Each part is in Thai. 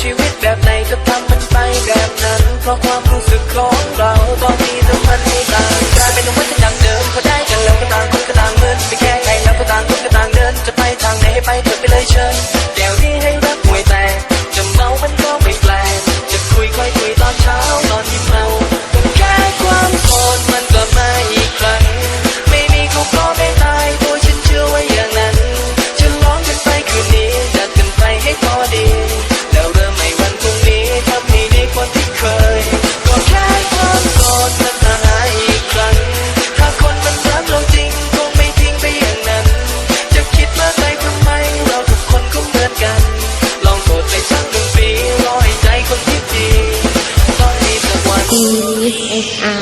ชีวิตแบบไหนก็ทำมันไปแบบนั้น เพราะความรู้สึกของเราต้องมี is I.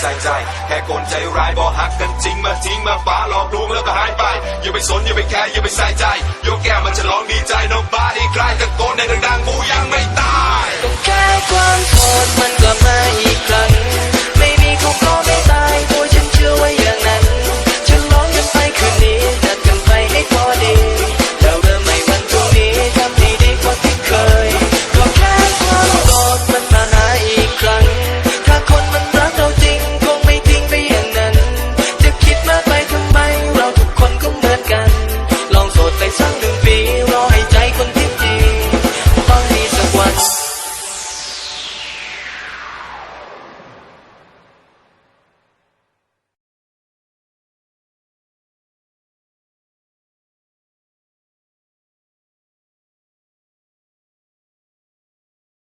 ใส่ใจแค่คนใจร้ายบอหักกันจริงมาทิ้งมาฟ้าหลอกลวงแล้วก็หายไปอย่าไปสนอย่าไปแคร์อย่าไปใส่ใจยกแก้วมันจร้องดีใจน้องบ้าที่ใครตะโกนในดังๆกูยังไม่ตายก็แค่ความโสดมันก็